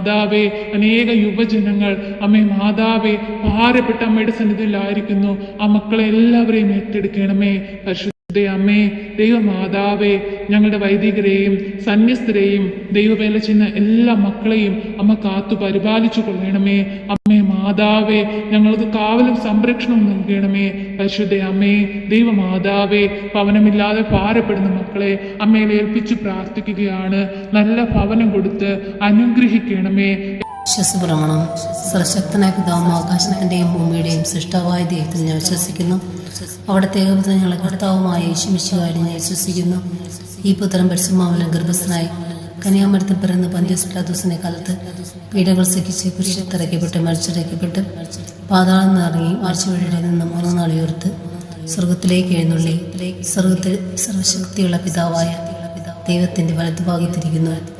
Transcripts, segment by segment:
മാതാവേ അനേക യുവജനങ്ങൾ. അമ്മേ മാതാവേ ഭാരപ്പെട്ട അമ്മയുടെ സന്നിധിയിലായിരിക്കുന്നു. ആ മക്കളെ എല്ലാവരെയും ഏറ്റെടുക്കണമേ. പരിശുദ്ധ അമ്മേ ദൈവമാതാവേ ഞങ്ങളുടെ വൈദികരെയും സന്യസ്തരെയും ദൈവവേല ചെയ്യുന്ന എല്ലാ മക്കളെയും അമ്മ കാത്തു പരിപാലിച്ചു കൊള്ളണമേ. അമ്മേ മാതാവേ ഞങ്ങൾക്ക് കാവലും സംരക്ഷണവും നൽകണമേ. പരിശുദ്ധ അമ്മേ ദൈവമാതാവേ ഭവനമില്ലാതെ ഭാരപ്പെടുന്ന മക്കളെ അമ്മയിൽ ഏൽപ്പിച്ചു പ്രാർത്ഥിക്കുകയാണ്. നല്ല ഭവനം കൊടുത്ത് അനുഗ്രഹിക്കണമേ. വിശ്വസപ്രമാണം സർശക്തനായ പിതാവും ആകാശത്തിന്റെയും ഭൂമിയുടെയും സൃഷ്ടാവായ ദൈവത്തിൽ ഞാൻ വിശ്വസിക്കുന്നു. അവിടത്തെ ഏകപുത്രൻ ഞങ്ങളെ കർത്താവുമായ യേശുമിശുവായി ഞാൻ വിശ്വസിക്കുന്നു. ഈ പുത്രൻ പരിശുമാവിലും ഗർഭസ്ഥനായി കന്യാമരത്തിൽ പിറന്ന് പന്ത്യസ്പ്ലാദൂസിനെ കാലത്ത് പീഡകൾ സഹിച്ച് പുരുഷത്തിറക്കപ്പെട്ട് മരിച്ചിറക്കപ്പെട്ട് പാതാളം നിറങ്ങി ആഴ്ചവഴിയുടെ നിന്ന് മൂന്ന് നാൾ ഉയർത്ത് സ്വർഗത്തിലേക്ക് എഴുന്നള്ളി. സ്വർഗത്തിൽ സർവശക്തിയുള്ള പിതാവായ ദൈവത്തിന്റെ വലതുഭാഗത്തിരിക്കുന്നു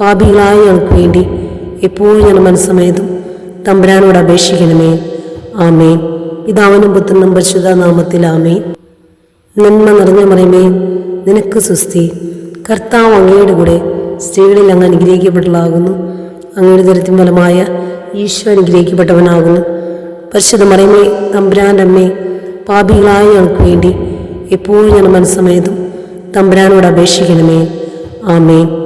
പാപികളായ ഞങ്ങൾക്ക് വേണ്ടി എപ്പോഴും ഞാൻ മനസ്സമേതും തമ്പുരാനോട് അപേക്ഷിക്കണമേ. ആമേ പിതാവിനും പുത്രനും പരിശുദ്ധ നാമത്തിൽ നന്മ നിറഞ്ഞ മറിയമേ നിനക്ക് സുസ്തി കർത്താവ് അങ്ങയുടെ കൂടെ സ്ത്രീകളിൽ അങ്ങ് അനുഗ്രഹിക്കപ്പെട്ടതാകുന്നു അങ്ങയുടെ ദരിദ്രം ഫലമായ ഈശോ അനുഗ്രഹിക്കപ്പെട്ടവനാകുന്നു. പരിശുദ്ധ മറിയമേ തമ്പുരാന്റെ അമ്മേ പാപികളായ ഞങ്ങൾക്ക് വേണ്ടി എപ്പോഴും ഞാൻ മനസ്സമേതും തമ്പുരാനോട് അപേക്ഷിക്കണമേ. ആമേൻ.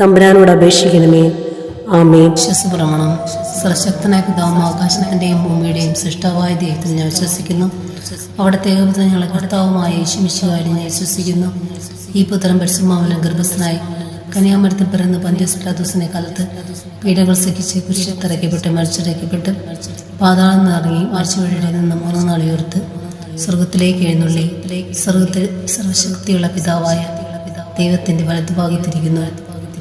തമ്പുരാനോട് അപേക്ഷിക്കണമേ. ആമേ വിശ്വസപ്രമാണം സർശക്തനായ പിതാവും ആകാശത്തിന്റെയും ഭൂമിയുടെയും സൃഷ്ടാവായ ദൈവത്തിൽ ഞാൻ വിശ്വസിക്കുന്നു. അവിടുത്തെ ഏകപുത്രൻ ഞങ്ങളെ കർത്താവുമായ യേശുമിശുകാരി ഞാൻ വിശ്വസിക്കുന്നു. ഈ പുത്രം പരിശുമാവലം ഗർഭസ്ഥനായി കന്യാമരത്തിൽ പിറന്ന് പന്ത്യസ്പ്ലാദൂസിനെ കാലത്ത് പീഡകൾ സഹിച്ച് കുരിശത്തിറക്കപ്പെട്ട് മരിച്ചിറക്കപ്പെട്ട് പാതാളം നിറങ്ങി ആഴ്ചവഴിയുടെ നിന്ന് മൂന്ന് നാളിയോർത്ത് സ്വർഗത്തിലേക്ക് എഴുന്നള്ളി സ്വർഗത്തിൽ സർവശക്തിയുള്ള പിതാവായ ദൈവത്തിന്റെ വലതുഭാഗത്തിരിക്കുന്നു.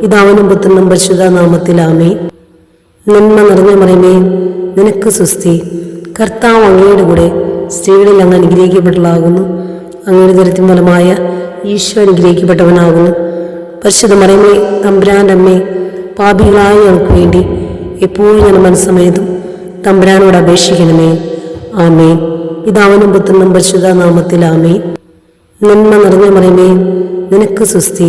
പിതാവിനും പുത്രനും പരിശുദ്ധ നാമത്തിലാമേ നന്മ നിറഞ്ഞ മറിമേ നിനക്ക് സുസ്തി കർത്താവ് അങ്ങയുടെ കൂടെ സ്ത്രീകളിൽ അങ്ങ് അനുഗ്രഹിക്കപ്പെട്ടതാകുന്നു അങ്ങയുടെ ദരത്തിൻ ഫലമായ ഈശോ അനുഗ്രഹിക്കപ്പെട്ടവനാകുന്നു. പരിശുദ്ധ മറിയമേ തമ്പുരാന്റെ അമ്മേ പാപികളായ ഞങ്ങൾക്ക് വേണ്ടി എപ്പോഴും ഞാൻ മനസ്സമേതും തമ്പുരാനോട് അപേക്ഷിക്കണമേ. ആമേ പിതാവിനും പുത്രനും പരിശുദ്ധ നാമത്തിൽ ആമേൻ. നന്മ നിറഞ്ഞ മറിയമേ നിനക്ക് സുസ്തി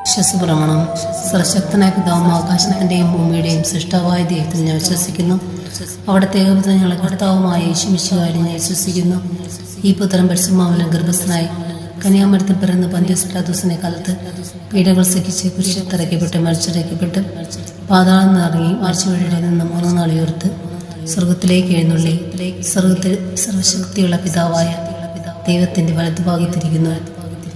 വിശ്വസപ്രമാണം സർശക്തനായ പിതാവും ആകാശത്തിന്റെയും ഭൂമിയുടെയും സൃഷ്ടാവായ ദൈവത്തിൽ ഞാൻ വിശ്വസിക്കുന്നു. അവിടുത്തെ ഏകപുത്രൻ ഞങ്ങളെ കർത്താവുമായ യേശുമിശുവായി ഞാൻ വിശ്വസിക്കുന്നു. ഈ പുത്രൻ പരിശുമാവലം ഗർഭസ്ഥനായി കന്യാമരത്തിൽ പിറന്ന് പന്ത്യസ്പ്രാദൂസിനെ കാലത്ത് പീഡകൾ സഹിച്ച് കുരിശത്തറയ്ക്കപ്പെട്ട് മരിച്ചിറക്കപ്പെട്ട് പാതാളം നിറങ്ങി ആഴ്ചവഴിയുടെ നിന്ന് മൂന്ന് നാൾ ഉയർത്ത് സ്വർഗത്തിലേക്ക് എഴുന്നള്ളി. സ്വർഗത്തിൽ സർവശക്തിയുള്ള പിതാവായ ദൈവത്തിന്റെ വലതുഭാഗത്തിരിക്കുന്നു.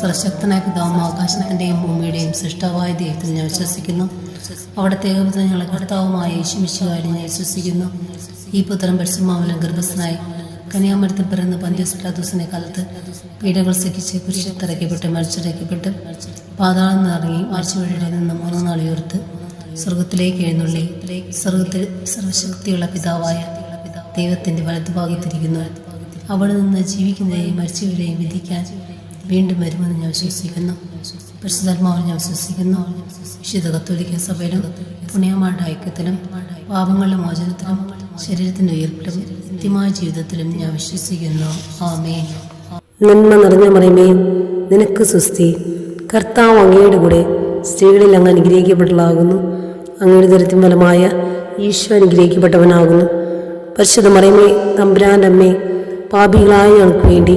സർശക്തനായ പിതാവും ആകാശത്തിന്റെയും ഭൂമിയുടെയും സൃഷ്ടാവായ ദൈവത്തിൽ ഞാൻ വിശ്വസിക്കുന്നു. അവിടത്തെ ഞങ്ങളെ കർത്താവുമായ യേശുമിശുകാരി ഞാൻ വിശ്വസിക്കുന്നു. ഈ പുത്രൻ പരിശുമാവലം ഗർഭസ്ഥനായി കന്യാമരത്തിൽ പിറന്ന് പന്ത്യസ്പ്ലാദൂസിനെ കാലത്ത് പീഡകൾ സഹിച്ച് കുരിശത്തിറക്കപ്പെട്ട് മരിച്ചിറക്കപ്പെട്ട്. പാതാളം നിറങ്ങി ആഴ്ചവഴിയുടെ നിന്ന് മൂന്ന് നാളിയോർത്ത് സ്വർഗത്തിലേക്ക് എഴുന്നള്ളി. സ്വർഗത്തിൽ സർവശക്തിയുള്ള പിതാവായ ദൈവത്തിന്റെ വലതുഭാഗത്തിരിക്കുന്നു അവിടെ നിന്ന് ജീവിക്കുന്നതിനെയും മരിച്ചവരെയും വിധിക്കാൻ വീണ്ടും വരുമെന്ന് ഞാൻ വിശ്വസിക്കുന്നു. പരിശുദ്ധാത്മാവിൽ ഞാൻ വിശ്വസിക്കുന്നു. വിശുദ്ധ കത്തോലിക്ക സഭയിലും പുണ്യമാരുടെ ഐക്യത്തിലും പാപങ്ങളുടെ മോചനത്തിലും ശരീരത്തിന് ഉയർപ്പിലും നിത്യമായ ജീവിതത്തിലും ഞാൻ വിശ്വസിക്കുന്നു. ആമേ നന്മ നിറഞ്ഞ മറിയമേ നിനക്ക് സുസ്തി കർത്താവ് അങ്ങയുടെ കൂടെ സ്ത്രീകളിൽ അങ്ങ് അനുഗ്രഹിക്കപ്പെട്ടതാകുന്നു അങ്ങയുടെ ദരത്തിൻ ഫലമായ ഈശോ അനുഗ്രഹിക്കപ്പെട്ടവനാകുന്നു. പരിശുദ്ധ മറിയമേ തമ്പുരാന്റെ അമ്മേ പാപികളായ ഞങ്ങൾക്ക് വേണ്ടി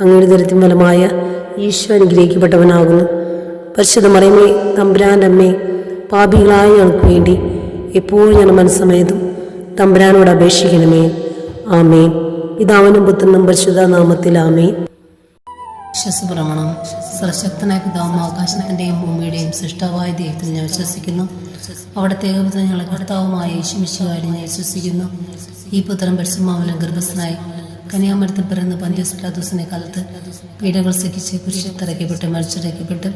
അങ്ങയുടെ ദരിദ്രം ഫലമായ ഈശോ അനുഗ്രഹിക്കപ്പെട്ടവനാകുന്നു. പരിശുദ്ധ മറിയമേ തമ്പുരാന്റെ അമ്മേ പാപികളായ ഞങ്ങൾക്ക് വേണ്ടി എപ്പോഴും ഞാൻ മനസ്സമയതും തമ്പുരാനോട് അപേക്ഷിക്കണമേ. ആമേ പിതാവിനും പുത്രനും പരിശുദ്ധ നാമത്തിൽ ആമേ വിശ്വസപ്രമാണം സർശക്തനായ പിതാവും ആകാശത്തിന്റെയും ഭൂമിയുടെയും സൃഷ്ടാവായ ദൈവത്തിൽ ഞാൻ വിശ്വസിക്കുന്നു. അവിടത്തെ ഏകപുത്രൻ ഞങ്ങളെ കർത്താവുമായ യേശുമിശുകാരി ഞാൻ വിശ്വസിക്കുന്നു. ഈ പുത്രൻ പരിശുമാവിലും ഗർഭസ്ഥനായി കന്യാമരത്തിൽ പിറന്ന് പന്ത്യസ്പ്ലാദൂസിനെ കാലത്ത് പീഡകൾ സഹിച്ച് കുരിശത്തിറക്കപ്പെട്ട് മരിച്ചിറക്കപ്പെട്ട്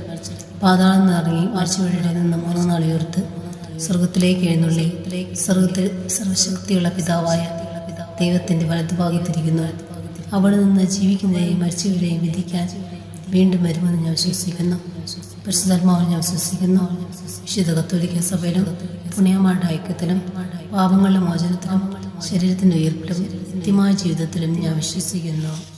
പാതാളം നിറങ്ങി ആഴ്ചവഴിയുടെ നിന്ന് മൂന്ന് സ്വർഗത്തിലേക്ക് എഴുന്നള്ളി സ്വർഗത്തിൽ സർവശക്തിയുള്ള പിതാവായ ദൈവത്തിന്റെ വലതുഭാഗത്തിരിക്കുന്നു. അവിടെ നിന്ന് ജീവിക്കുന്നതിനെയും മരിച്ചവരെയും വിധിക്കാൻ വീണ്ടും വരുമെന്ന് ഞാൻ വിശ്വസിക്കുന്നു. പരിശുദ്ധാത്മാവിൽ ഞാൻ വിശ്വസിക്കുന്നു. വിശുദ്ധ കത്തോലിക്ക സഭയിലും പുണ്യമാരുടെ ഐക്യത്തിലും പാപങ്ങളുടെ മോചനത്തിലും ശരീരത്തിന്റെ ഉയർപ്പിലും നിത്യമായ ജീവിതത്തിലും ഞാൻ വിശ്വസിക്കുന്നു.